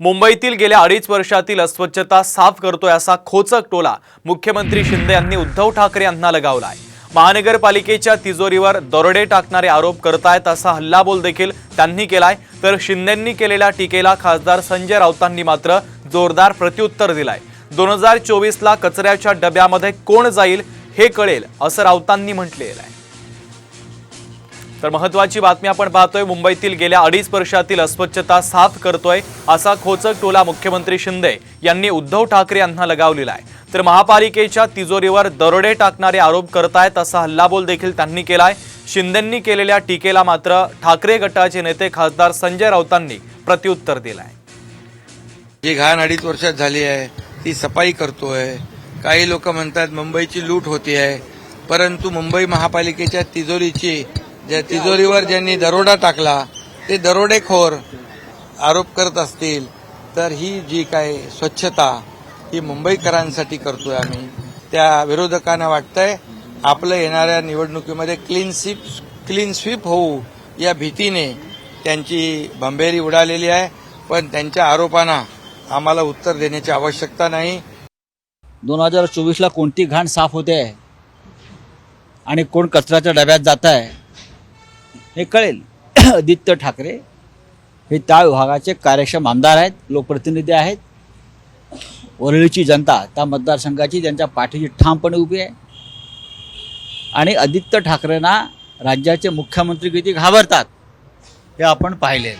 मुंबईतील गेल्या अडीच वर्षातील अस्वच्छता साफ करतोय असा खोचक टोला मुख्यमंत्री शिंदे यांनी उद्धव ठाकरे यांना लगावलाय. महानगरपालिकेच्या तिजोरीवर दरोडे टाकणारे आरोप करतायत असा हल्लाबोल देखील त्यांनी केलाय. तर शिंदेंनी केलेल्या टीकेला खासदार संजय राऊतांनी मात्र जोरदार प्रत्युत्तर दिलाय. दोन हजार चोवीसला कचऱ्याच्या डब्यामध्ये कोण जाईल हे कळेल असं राऊतांनी म्हटलेलं आहे. तर महत्वाची बातमी आपण पाहतोय मुंबईतील गेल्या अडीच वर्षातील अस्वच्छता साफ करतोय असा खोचक टोला मुख्यमंत्री शिंदे यांनी उद्धव ठाकरे यांना लगावलेला आहे. तर महापालिकेच्या तिजोरीवर दरोडे टाकणारे आरोप करतायत असा हल्लाबोल देखील त्यांनी केलाय. शिंदेंनी केलेल्या टीकेला मात्र ठाकरे गटाचे नेते खासदार संजय राऊतांनी प्रत्युत्तर दिलंय. जी घाण अडीच वर्षात झाली आहे ती सफाई करतोय. काही लोक म्हणतात मुंबईची लूट होती आहे. परंतु मुंबई महापालिकेच्या तिजोरीची ज्या तिजोरीवर ज्यांनी दरोडा टाकला ते दरोडेखोर आरोप करत असतील तर ही जी काय स्वच्छता ही मुंबईकरांसाठी करतोय आम्ही त्या विरोधकांना वाटतंय आपलं येणाऱ्या निवडणुकीमध्ये क्लीन स्वीप क्लीन स्वीप होऊ या भीतीने त्यांची भंबेरी उडालेली आहे. पण त्यांच्या आरोपांना आम्हाला उत्तर देण्याची आवश्यकता नाही. दोन हजार चोवीसला कोणती घाण साफ होते? आहे आणि कोण कचऱ्याच्या डब्यात जात आहे हे कळेल. आदित्य ठाकरे हे त्या विभागाचे कार्यक्षम आमदार आहेत लोकप्रतिनिधी आहेत. वरळीची जनता त्या मतदारसंघाची त्यांच्या पाठीची ठामपणे उभी आहे. आणि आदित्य ठाकरेंना राज्याचे मुख्यमंत्री किती घाबरतात हे आपण पाहिले